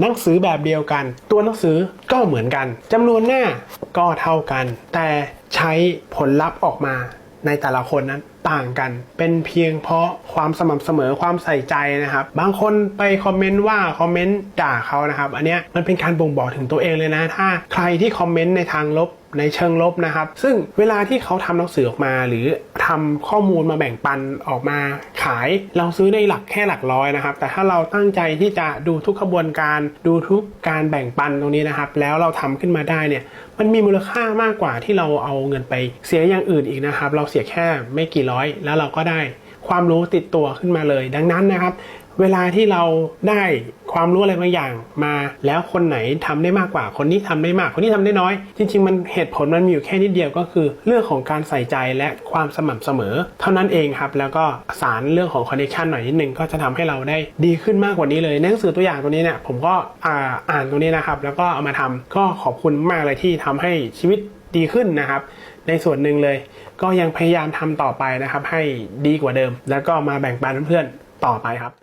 หนังสือแบบเดียวกัน ตัวหนังสือก็เหมือนกันจำนวนหน้าก็เท่ากัน แต่ใช้ผลลัพธ์ออกมาในแต่ละคนนั้นต่างกัน เป็นเพียงเพราะความสม่ำเสมอความใส่ใจนะครับ บางคนไปคอมเมนต์ว่าคอมเมนต์ด่าเขานะครับ อันเนี้ยมันเป็นการบ่งบอกถึงตัวเองเลยนะ ถ้าใครที่คอมเมนต์ในทางลบในเชิงลบนะครับ ซึ่งเวลาที่เขาทำหนังสือออกมาหรือ ทำข้อมูลมาแบ่งปันออกมาขาย เราซื้อในหลักแค่หลักร้อยนะครับ แต่ถ้าเราตั้งใจที่จะดูทุกขบวนการดูทุกการแบ่งปันตรงนี้นะครับ แล้วเราทำขึ้นมาได้เนี่ยมันมีมูลค่ามากกว่าที่เราเอาเงินไปเสียอย่างอื่นอีกนะครับ เราเสียแค่ไม่กี่ร้อย แล้วเราก็ได้ ความรู้ติดตัวขึ้นมาเลย ดังนั้นนะครับ เวลาที่เราได้ความรู้อะไรบางอย่างมาแล้วคนไหนทำได้มากกว่า คนนี้ทำได้มาก คนนี้ทำได้น้อย จริง ๆ มันเหตุผลมันมีอยู่แค่นิดเดียวก็คือ เรื่องของการใส่ใจและความสม่ำเสมอ เท่านั้นเองครับ แล้วก็สารเรื่องของคอนเนคชันหน่อยนิดนึงก็จะทำให้เราได้ดีขึ้นมากกว่านี้เลยในหนังสือตัวอย่างตัวนี้เนี่ยผมก็อ่าอ่านตัวนี้นะครับ แล้วก็เอามาทำก็ขอบคุณมากเลยที่ทำให้ชีวิต ดีขึ้นนะครับ ในส่วนหนึ่งเลย ก็ยังพยายามทำต่อไปนะครับ ให้ดีกว่าเดิม แล้วก็มาแบ่งปันเพื่อนๆต่อไปครับ